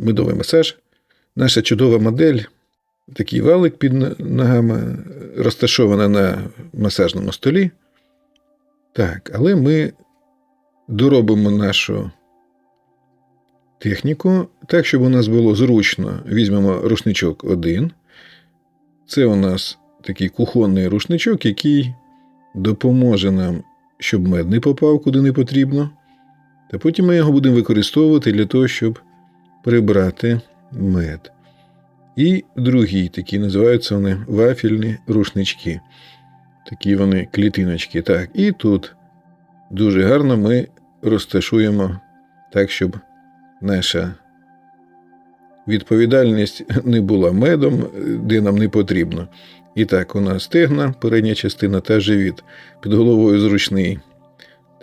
медовий масаж. Наша чудова модель, такий валик під ногами, розташована на масажному столі. Так, але ми доробимо нашу техніку так, щоб у нас було зручно. Візьмемо рушничок один. Це у нас такий кухонний рушничок, який допоможе нам, щоб мед не попав куди не потрібно. Та потім ми його будемо використовувати для того, щоб прибрати мед. І другі такі називаються вони вафельні рушнички. Такі вони клітиночки. Так, і тут дуже гарно ми розташуємо так, щоб наша відповідальність не була медом, де нам не потрібно. І так, у нас стегна, передня частина та живіт. Під головою зручний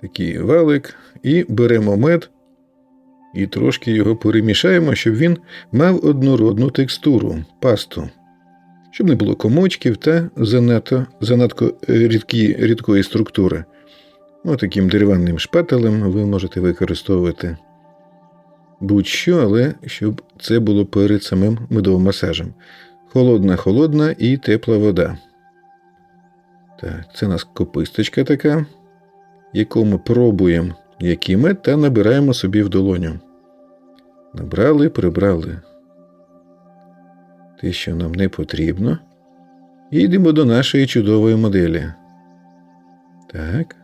такий валик. І беремо мед і трошки його перемішаємо, щоб він мав однородну текстуру, пасту, щоб не було комочків та занадто, занадто рідкі, рідкої структури. Отаким дерев'яним шпателем ви можете використовувати будь-що, але щоб це було перед самим медовим масажем. Холодна, холодна і тепла вода. Так, це у нас кописточка така, яку ми пробуємо який мед, та набираємо собі в долоню. Набрали, прибрали те, що нам не потрібно. І йдемо до нашої чудової моделі. Так.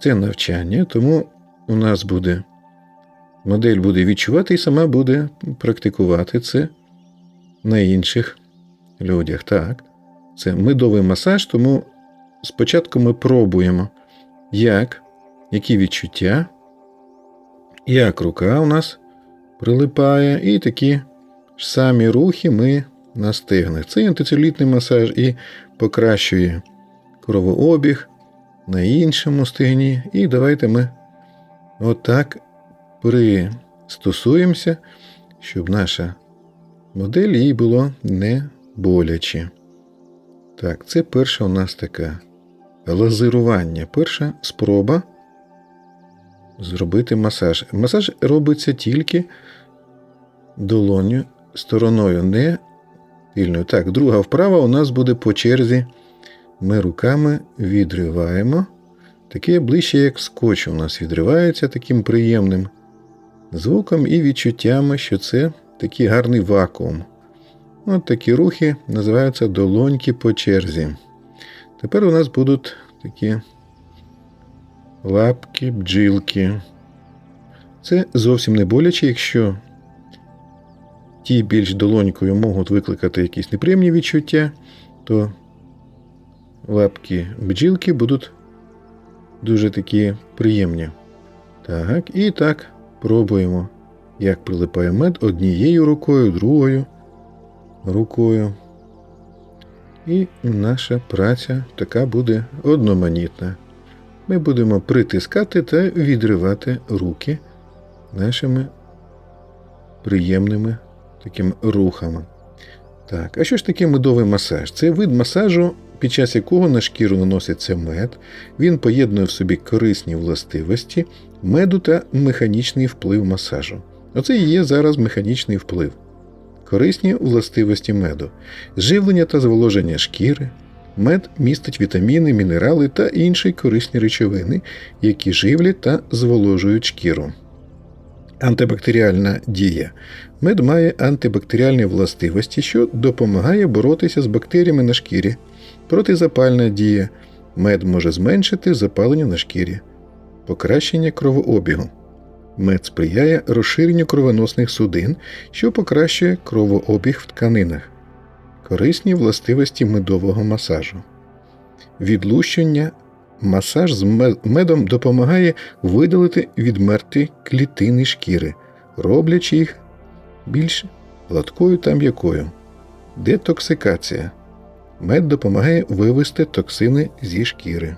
Це навчання, тому у нас буде модель буде відчувати і сама буде практикувати це на інших людях. Так. Це медовий масаж, тому спочатку ми пробуємо, як, які відчуття, як рука у нас прилипає, і такі ж самі рухи ми на стегнах. Це антицелюлітний масаж і покращує кровообіг на іншому стегні. І давайте ми отак пристосуємося, щоб наша модель їй було не боляче. Так, це перша у нас така лазирування. Перша спроба зробити масаж. Масаж робиться тільки долоню стороною, не тильною. Так, друга вправа у нас буде по черзі. Ми руками відриваємо. Таке ближче, як скотч, у нас відривається таким приємним звуком і відчуттями, що це такий гарний вакуум. От такі рухи називаються долоньки по черзі. Тепер у нас будуть такі лапки, бджілки. Це зовсім не боляче, якщо ті більш долонькою можуть викликати якісь неприємні відчуття, то лапки бджілки будуть дуже такі приємні. Так, і так пробуємо, як прилипає мед однією рукою, другою рукою. І наша праця така буде одноманітна. Ми будемо притискати та відривати руки нашими приємними такими рухами. Так, а що ж таке медовий масаж? Це вид масажу, під час якого на шкіру наноситься мед, він поєднує в собі корисні властивості меду та механічний вплив масажу. Оце і є зараз механічний вплив. Корисні властивості меду, живлення та зволоження шкіри. Мед містить вітаміни, мінерали та інші корисні речовини, які живлять та зволожують шкіру. Антибактеріальна дія. Мед має антибактеріальні властивості, що допомагає боротися з бактеріями на шкірі. Протизапальна дія. Мед може зменшити запалення на шкірі, покращення кровообігу. Мед сприяє розширенню кровоносних судин, що покращує кровообіг в тканинах. Корисні властивості медового масажу. Відлущення. Масаж з медом допомагає видалити відмерті клітини шкіри, роблячи їх більш гладкою та м'якою. Детоксикація. Мед допомагає вивести токсини зі шкіри.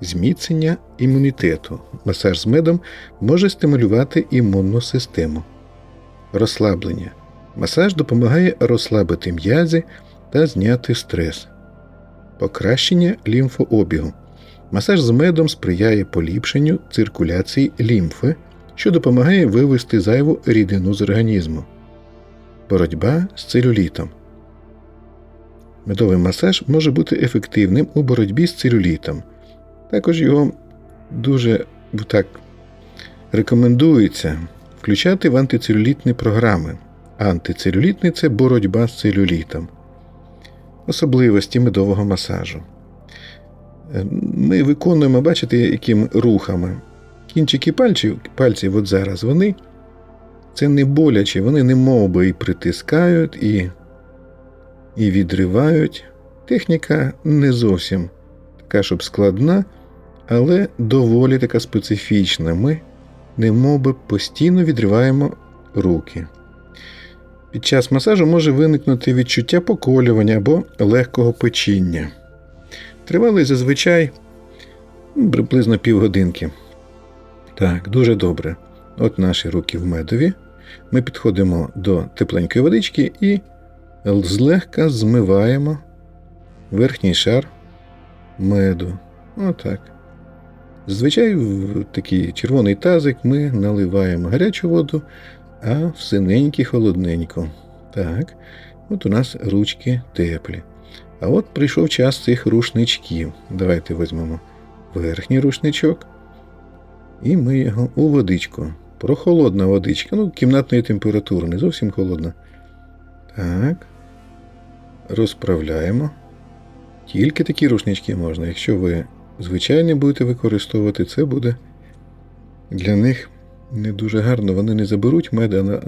Зміцнення імунітету. Масаж з медом може стимулювати імунну систему. Розслаблення. Масаж допомагає розслабити м'язи та зняти стрес. Покращення лімфообігу. Масаж з медом сприяє поліпшенню циркуляції лімфи, що допомагає вивести зайву рідину з організму. Боротьба з целюлітом. Медовий масаж може бути ефективним у боротьбі з целюлітом. Також його дуже так рекомендується включати в антицелюлітні програми. Антицелюлітний це боротьба з целюлітом. Особливості медового масажу. Е, Ми виконуємо, бачите, якими рухами. Кінчики пальців, пальців от зараз вони це не боляче, вони не би і притискають, і, і відривають. Техніка не зовсім така, щоб складна, але доволі така специфічна. Ми немовби постійно відриваємо руки. Під час масажу може виникнути відчуття поколювання або легкого печіння. Тривалий зазвичай ну, приблизно півгодинки. Так, дуже добре. От наші руки в медові. Ми підходимо до тепленької водички і злегка змиваємо верхній шар меду. Отак. Зазвичай в такий червоний тазик ми наливаємо гарячу воду, а в синенький холодненьку. Так, от у нас ручки теплі. А от прийшов час цих рушничків. Давайте візьмемо верхній рушничок, і ми його у водичку. Прохолодна водичка, ну, кімнатної температури, не зовсім холодна. Так. Розправляємо. Тільки такі рушнички можна. Якщо ви звичайні будете використовувати, це буде для них не дуже гарно. Вони не заберуть мед, а на...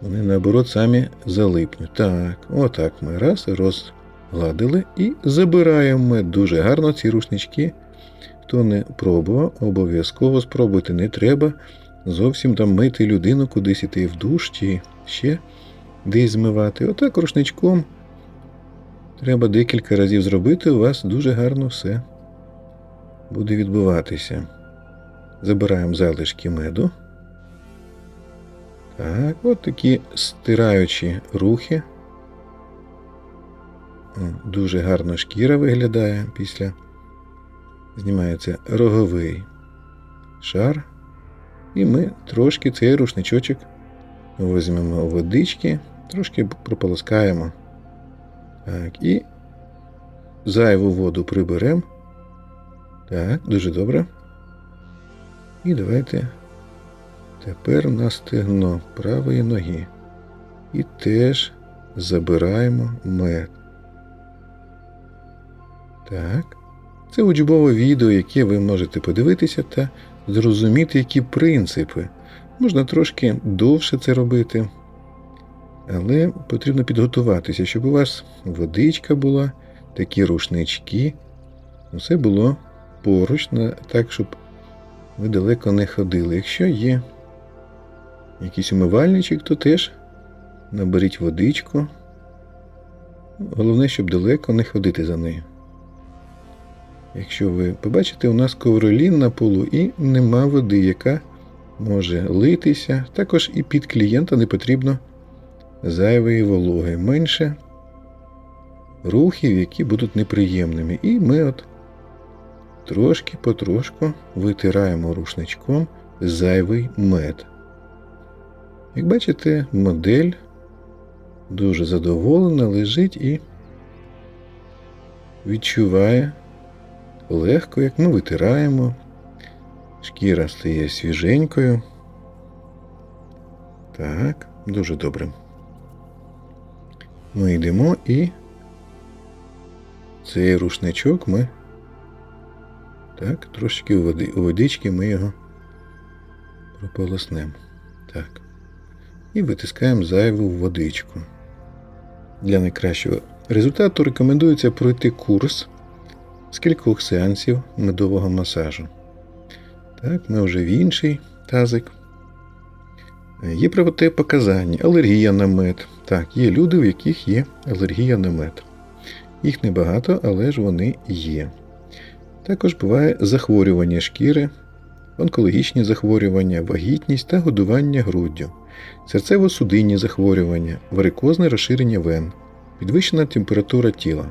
вони наоборот самі залипнуть. Так, отак ми раз розгладили і забираємо мед. Дуже гарно ці рушнички. Хто не пробував, обов'язково спробуйте. Не треба зовсім там мити людину, кудись іти в душ чи ще десь змивати. Отак рушничком треба декілька разів зробити, у вас дуже гарно все буде відбуватися. Забираємо залишки меду. Так, от такі стираючі рухи. Дуже гарно шкіра виглядає після. Знімається роговий шар. І ми трошки цей рушничочок візьмемо водички, трошки прополоскаємо. Так, і зайву воду приберемо. Так, дуже добре. І давайте тепер на стегно правої ноги. І теж забираємо мед. Так. Це учбове відео, яке ви можете подивитися та зрозуміти, які принципи. Можна трошки довше це робити, але потрібно підготуватися, щоб у вас водичка була, такі рушнички. Все було поруч, так, щоб ви далеко не ходили. Якщо є якийсь умивальничок, то теж наберіть водичку. Головне, щоб далеко не ходити за нею. Якщо ви побачите, у нас ковролін на полу і нема води, яка може литися. Також і під клієнта не потрібно зайвої вологи. Менше рухів, які будуть неприємними. І ми от трошки потрошку витираємо рушничком зайвий мед. Як бачите, модель дуже задоволена, лежить і відчуває легко, як ми витираємо. Шкіра стає свіженькою. Так, дуже добре. Ми йдемо і цей рушничок ми. Так, трошки у, води, у водички ми його прополоснемо. Так. І витискаємо зайву водичку. Для найкращого результату рекомендується пройти курс з кількох сеансів медового масажу. Так, ми вже в інший тазик. Є протипоказання, алергія на мед. Так, є люди, у яких є алергія на мед. Їх небагато, але ж вони є. Також буває захворювання шкіри, онкологічні захворювання, вагітність та годування груддю, серцево-судинні захворювання, варикозне розширення вен, підвищена температура тіла.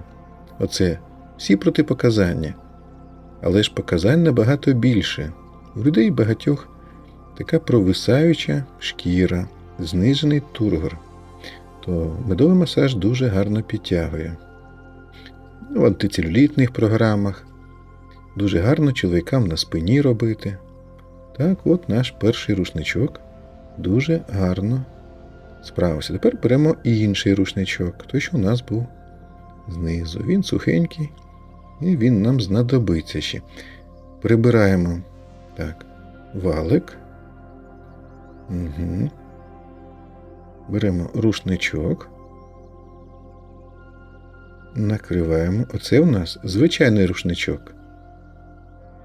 Оце всі протипоказання. Але ж показань набагато більше. У людей багатьох така провисаюча шкіра, знижений тургор, то медовий масаж дуже гарно підтягує. В антицелюлітних програмах дуже гарно чоловікам на спині робити. Так, от наш перший рушничок дуже гарно справився. Тепер беремо інший рушничок, той, що у нас був знизу. Він сухенький, і він нам знадобиться ще. Прибираємо так, валик. Угу. Беремо рушничок. Накриваємо. Оце у нас звичайний рушничок.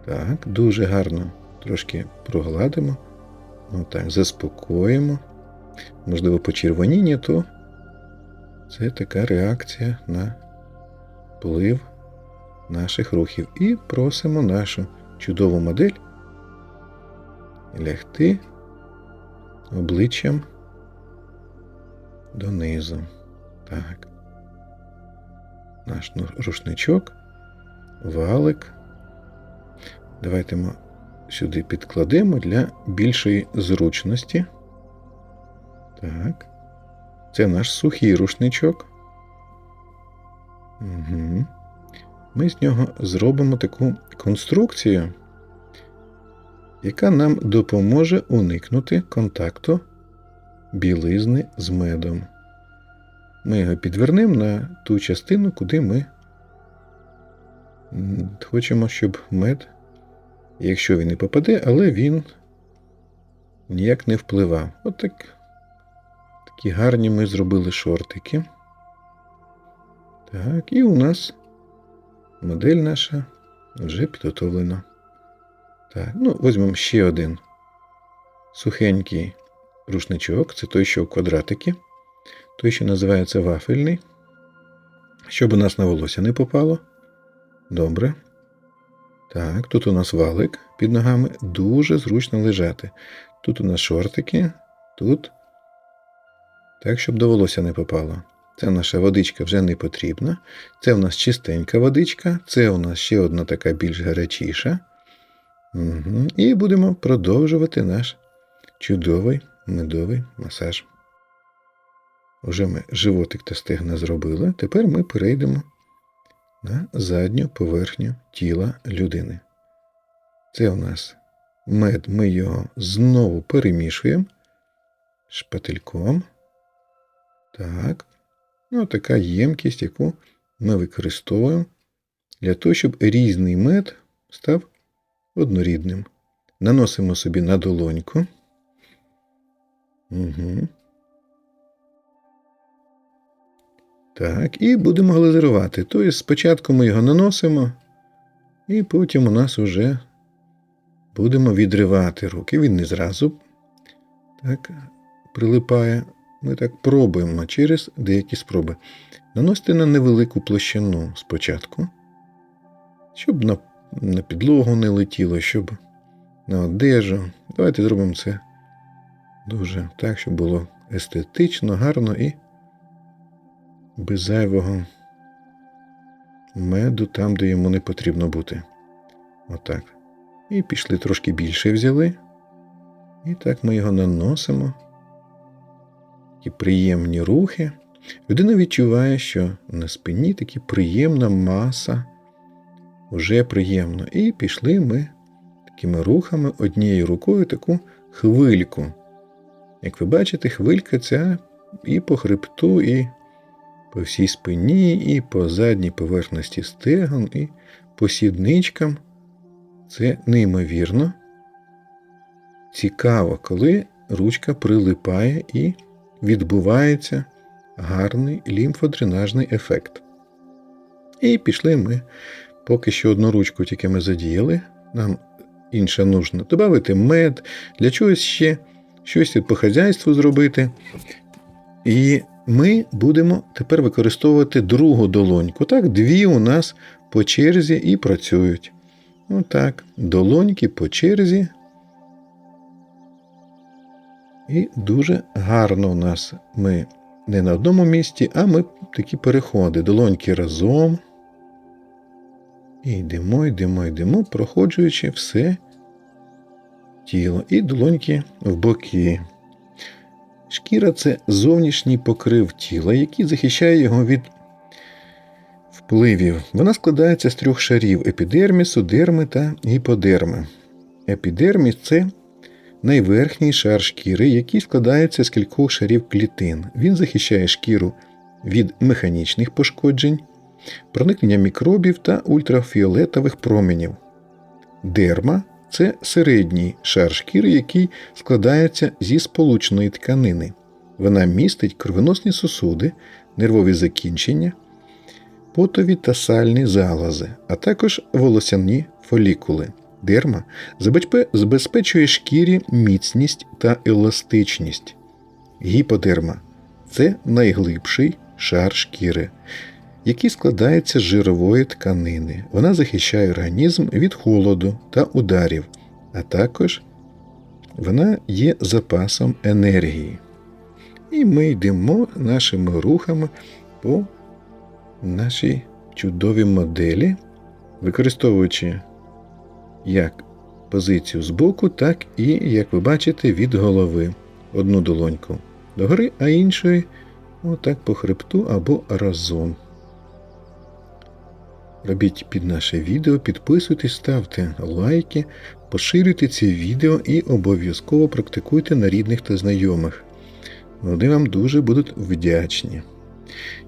Так, дуже гарно. Трошки прогладимо. Отак, заспокоїмо. Можливо, почервоніння, то це така реакція на вплив наших рухів. І просимо нашу чудову модель лягти обличчям донизу. Так. Наш ну- рушничок, валик. Давайте ми сюди підкладемо для більшої зручності. Так. Це наш сухий рушничок. Угу. Ми з нього зробимо таку конструкцію, яка нам допоможе уникнути контакту білизни з медом. Ми його підвернемо на ту частину, куди ми хочемо, щоб мед, якщо він і попаде, але він ніяк не впливав. От так, такі гарні ми зробили шортики. Так, і у нас модель наша вже підготовлена. Так, ну, візьмемо ще один сухенький рушничок. Це той, що в квадратики. Той, що називається вафельний. Щоб у нас на волосся не попало. Добре. Так, тут у нас валик під ногами. Дуже зручно лежати. Тут у нас шортики, тут. Так, щоб до волосся не попало. Це наша водичка вже не потрібна. Це у нас чистенька водичка, це у нас ще одна така більш гарячіша. Угу. І будемо продовжувати наш чудовий медовий масаж. Уже ми животик та стегна зробили. Тепер ми перейдемо на задню поверхню тіла людини. Це у нас мед, ми його знову перемішуємо шпательком. Так. Ну, така ємкість, яку ми використовуємо для того, щоб різний мед став однорідним. Наносимо собі на долоньку. Угу. Так, і будемо глазирувати. Тобто спочатку ми його наносимо, і потім у нас вже будемо відривати руки. Він не зразу так, прилипає. Ми так пробуємо через деякі спроби. Наносити на невелику площину спочатку, щоб на, на підлогу не летіло, щоб на одежу. Давайте зробимо це дуже так, щоб було естетично, гарно і без зайвого меду там, де йому не потрібно бути. Отак. І пішли трошки більше взяли. І так ми його наносимо. Такі приємні рухи. Людина відчуває, що на спині такі приємна маса, вже приємно. І пішли ми такими рухами однією рукою таку хвильку. Як ви бачите, хвилька ця і по хребту, і по всій спині, і по задній поверхності стегон, і по сідничкам. Це неймовірно. Цікаво, коли ручка прилипає і відбувається гарний лімфодренажний ефект. І пішли ми, поки що одну ручку тільки ми задіяли, нам інша нужно додати мед, для чогось ще щось по хазяйству зробити. І ми будемо тепер використовувати другу долоньку. Так, дві у нас по черзі і працюють. Отак, долоньки по черзі. І дуже гарно у нас ми не на одному місці, а ми такі переходи. Долоньки разом. І йдемо, йдемо, йдемо, проходжуючи все тіло і долоньки в боки. Шкіра це зовнішній покрив тіла, який захищає його від впливів. Вона складається з трьох шарів епідермісу, дерми та гіподерми. Епідерміс це найверхній шар шкіри, який складається з кількох шарів клітин. Він захищає шкіру від механічних пошкоджень, проникнення мікробів та ультрафіолетових променів. Дерма це середній шар шкіри, який складається зі сполучної тканини. Вона містить кровоносні сосуди, нервові закінчення, потові та сальні залози, а також волосяні фолікули. Дерма забезпе- забезпечує шкірі міцність та еластичність. Гіподерма це найглибший шар шкіри, який складається з жирової тканини. Вона захищає організм від холоду та ударів, а також вона є запасом енергії. І ми йдемо нашими рухами по нашій чудовій моделі, використовуючи як позицію збоку, так і, як ви бачите, від голови. Одну долоньку догори, а іншої отак по хребту або разом. Робіть під наше відео, підписуйтесь, ставте лайки, поширюйте ці відео і обов'язково практикуйте на рідних та знайомих. Вони вам дуже будуть вдячні.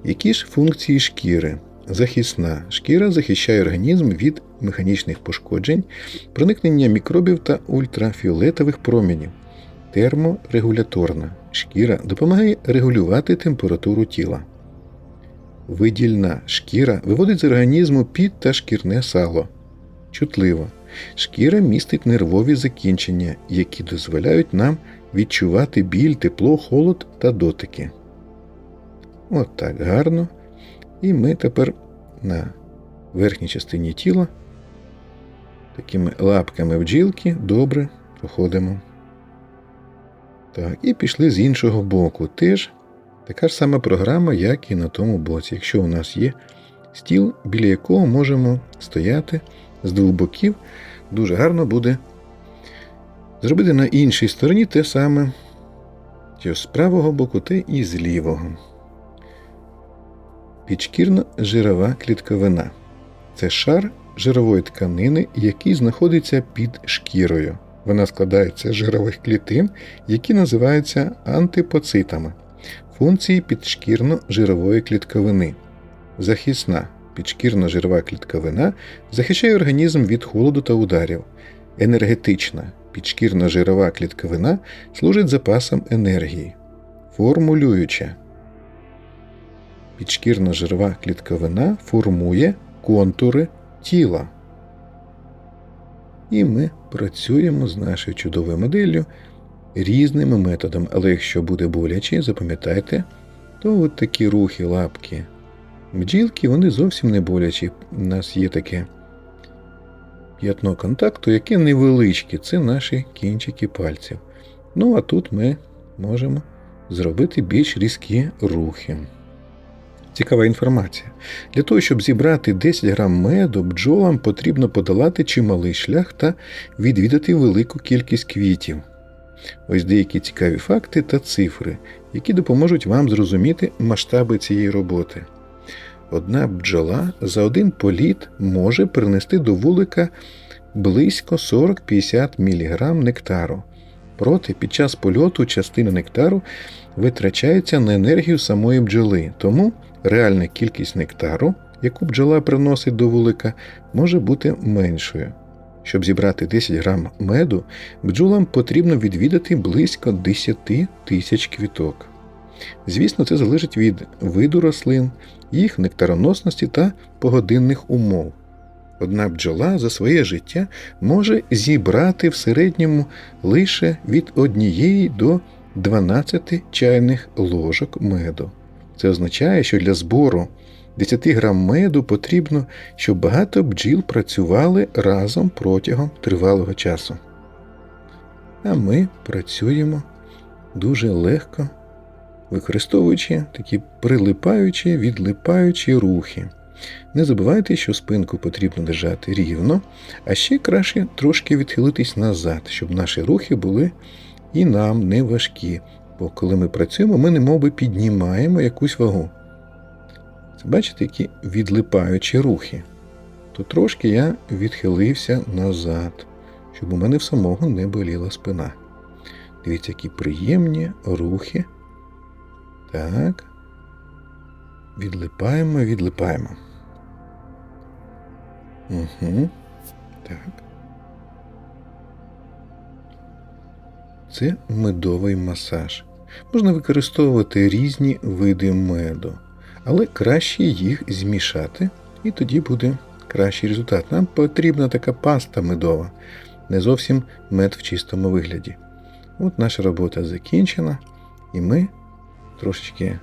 Які ж функції шкіри? Захисна. Шкіра захищає організм від механічних пошкоджень, проникнення мікробів та ультрафіолетових промінів. Терморегуляторна. Шкіра допомагає регулювати температуру тіла. Видільна шкіра виводить з організму під та шкірне сало. Чутлива. Шкіра містить нервові закінчення, які дозволяють нам відчувати біль, тепло, холод та дотики. От так гарно. І ми тепер на верхній частині тіла такими лапками бджілки добре проходимо. Так, і пішли з іншого боку. Теж така ж сама програма, як і на тому боці. Якщо у нас є стіл, біля якого можемо стояти з двох боків, дуже гарно буде зробити на іншій стороні те саме, що з правого боку, те і з лівого. Підшкірно-жирова клітковина це шар жирової тканини, який знаходиться під шкірою. Вона складається з жирових клітин, які називаються антипоцитами. Функції підшкірно-жирової клітковини. Захисна підшкірно-жирова клітковина захищає організм від холоду та ударів. Енергетична підшкірно-жирова клітковина служить запасом енергії. Формулююча підшкірно-жирова клітковина формує контури тіла. І ми працюємо з нашою чудовою моделлю різними методами. Але якщо буде боляче, запам'ятайте, то от такі рухи, лапки, бджілки, вони зовсім не болячі. У нас є таке п'ятно контакту, яке невеличке, це наші кінчики пальців. Ну а тут ми можемо зробити більш різкі рухи. Цікава інформація. Для того, щоб зібрати 10 грам меду, бджолам потрібно подолати чималий шлях та відвідати велику кількість квітів. Ось деякі цікаві факти та цифри, які допоможуть вам зрозуміти масштаби цієї роботи. Одна бджола за один політ може принести до вулика близько 40-50 мг нектару. Проте під час польоту частина нектару витрачається на енергію самої бджоли, тому реальна кількість нектару, яку бджола приносить до вулика, може бути меншою. Щоб зібрати 10 грам меду, бджолам потрібно відвідати близько 10 тисяч квіток. Звісно, це залежить від виду рослин, їх нектароносності та погодинних умов. Одна бджола за своє життя може зібрати в середньому лише від 1 до 12 чайних ложок меду. Це означає, що для збору 10 грам меду потрібно, щоб багато бджіл працювали разом протягом тривалого часу. А ми працюємо дуже легко, використовуючи такі прилипаючі, відлипаючі рухи. Не забувайте, що спинку потрібно держати рівно, а ще краще трошки відхилитись назад, щоб наші рухи були і нам не важкі. Бо коли ми працюємо, ми немовби піднімаємо якусь вагу. Це бачите, які відлипаючі рухи. То трошки я відхилився назад, щоб у мене в самого не боліла спина. Дивіться, які приємні рухи. Так. Відлипаємо, відлипаємо. Угу. Так. Це медовий масаж. Можна використовувати різні види меду, але краще їх змішати, і тоді буде кращий результат. Нам потрібна така паста медова, не зовсім мед в чистому вигляді. От наша робота закінчена, і ми трошечки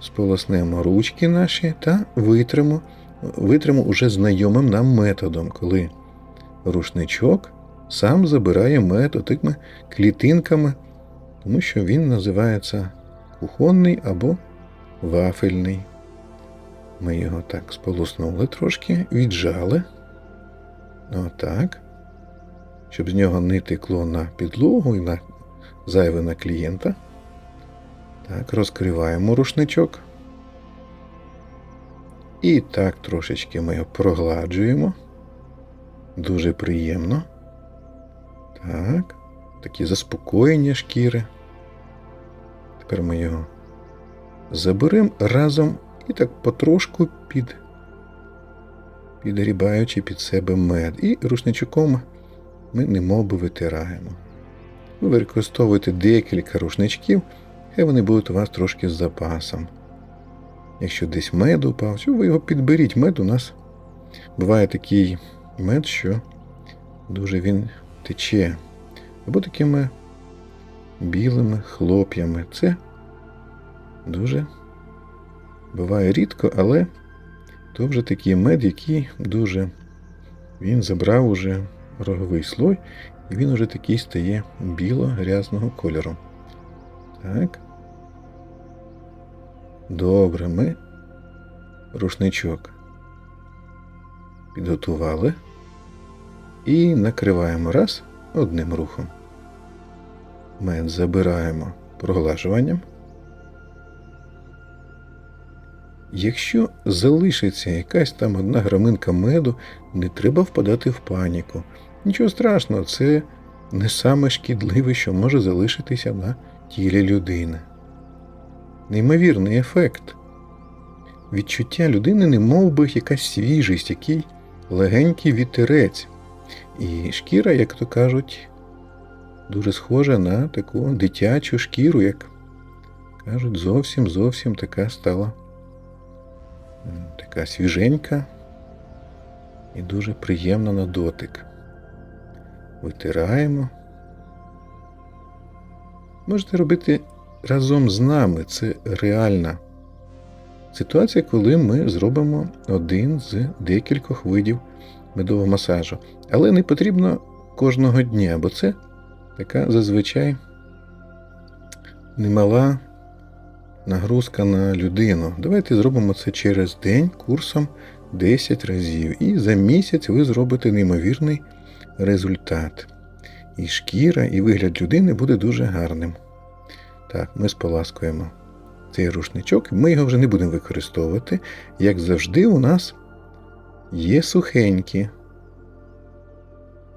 сполоснемо ручки наші та витримо, витримо уже знайомим нам методом, коли рушничок сам забирає мед отими клітинками, тому що він називається кухонний або вафельний. Ми його так сполоснули трошки, віджали. Отак. Щоб з нього не текло на підлогу і на зайве на клієнта. Так, розкриваємо рушничок. І так трошечки ми його прогладжуємо. Дуже приємно. Так, такі заспокоєння шкіри. Тепер ми його заберемо разом і так потрошку під, підгрібаючи під себе мед. І рушничком ми немовби витираємо. Ви використовуєте декілька рушничків, хай вони будуть у вас трошки з запасом. Якщо десь мед упав, то ви його підберіть. Мед у нас буває такий мед, що дуже він тече. Або такими білими хлоп'ями. Це дуже буває рідко, але то вже такий мед, який дуже він забрав уже роговий слой, і він уже такий стає біло-грязного кольору. Так. Добре, ми рушничок підготували і накриваємо раз одним рухом. Мед забираємо проглажуванням. Якщо залишиться якась там одна граминка меду, не треба впадати в паніку. Нічого страшного, це не саме шкідливе, що може залишитися на тілі людини. Неймовірний ефект. Відчуття людини не мов би якась свіжість, який легенький вітерець. І шкіра, як то кажуть, дуже схожа на таку дитячу шкіру, як кажуть, зовсім зовсім така стала така свіженька і дуже приємна на дотик. Витираємо. Можете робити разом з нами. Це реальна ситуація, коли ми зробимо один з декількох видів медового масажу. Але не потрібно кожного дня, бо це така зазвичай немала нагрузка на людину. Давайте зробимо це через день курсом 10 разів. І за місяць ви зробите неймовірний результат. І шкіра, і вигляд людини буде дуже гарним. Так, ми споласкуємо цей рушничок, ми його вже не будемо використовувати. Як завжди, у нас є сухенькі.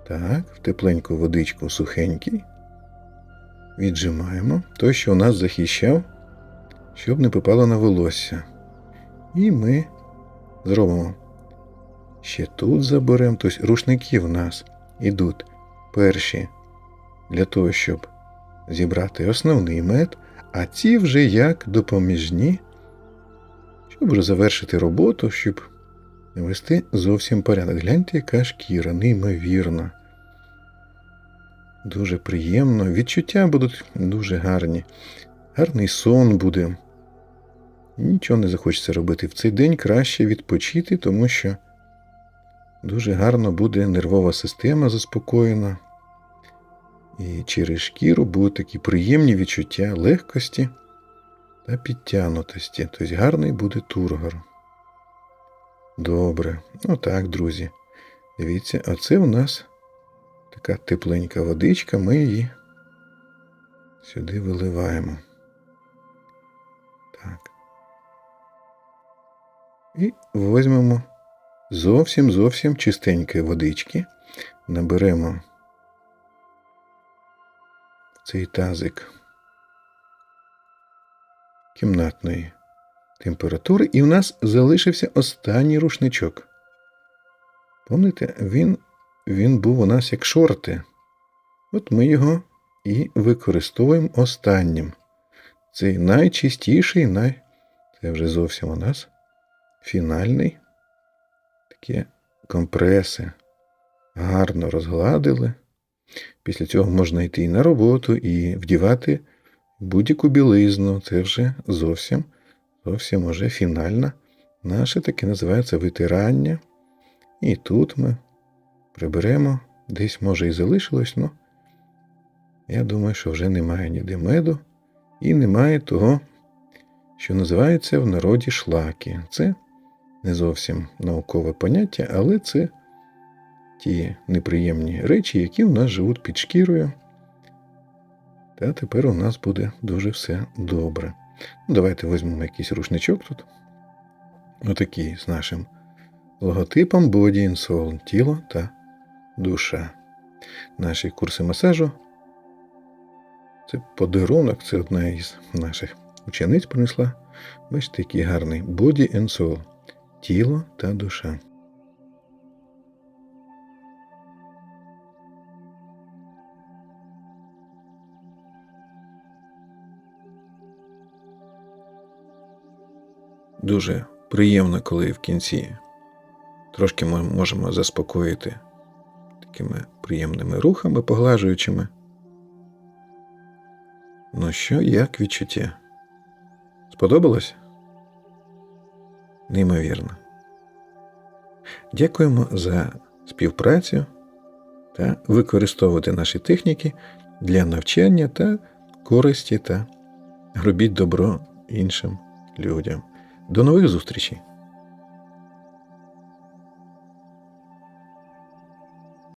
Так, в тепленьку водичку сухенький. Віджимаємо той, що у нас захищав, щоб не попало на волосся. І ми зробимо. Ще тут заберемо, тобто рушники в нас ідуть перші для того, щоб зібрати основний мед, а ці вже як допоміжні, щоб вже завершити роботу, щоб вести зовсім порядок. Гляньте, яка шкіра, неймовірна. Дуже приємно. Відчуття будуть дуже гарні. Гарний сон буде. Нічого не захочеться робити. В цей день краще відпочити, тому що дуже гарно буде нервова система заспокоєна. І через шкіру будуть такі приємні відчуття легкості та підтягнутості. Тобто гарний буде тургор. Добре. Ну так, друзі. Дивіться, а це у нас така тепленька водичка, ми її сюди виливаємо. І візьмемо зовсім зовсім чистенької водички. Наберемо цей тазик кімнатної температури, і в нас залишився останній рушничок. Пам'ятаєте, він, він був у нас як шорти. От ми його і використовуємо останнім. Цей найчистіший, най... це вже зовсім у нас фінальний. Такі компреси гарно розгладили. Після цього можна йти і на роботу, і вдівати будь-яку білизну. Це вже зовсім, зовсім уже фінальна. Наше таке називається витирання. І тут ми приберемо, десь може і залишилось, але я думаю, що вже немає ніде меду і немає того, що називається в народі шлаки. Це не зовсім наукове поняття, але це ті неприємні речі, які у нас живуть під шкірою. Та тепер у нас буде дуже все добре. Ну, Давайте візьмемо якийсь рушничок тут. Отакий з нашим логотипом Body and Soul тіло та душа. Наші курси масажу. Це подарунок, це одна із наших учениць принесла. Бачите, який гарний Body and Soul. Тіло та душа. Дуже приємно, коли в кінці трошки ми можемо заспокоїти такими приємними рухами, поглажуючими. Ну що, як відчуття? Сподобалось? Неймовірно. Дякуємо за співпрацю та використовувати наші техніки для навчання та користі та робіть добро іншим людям. До нових зустрічей!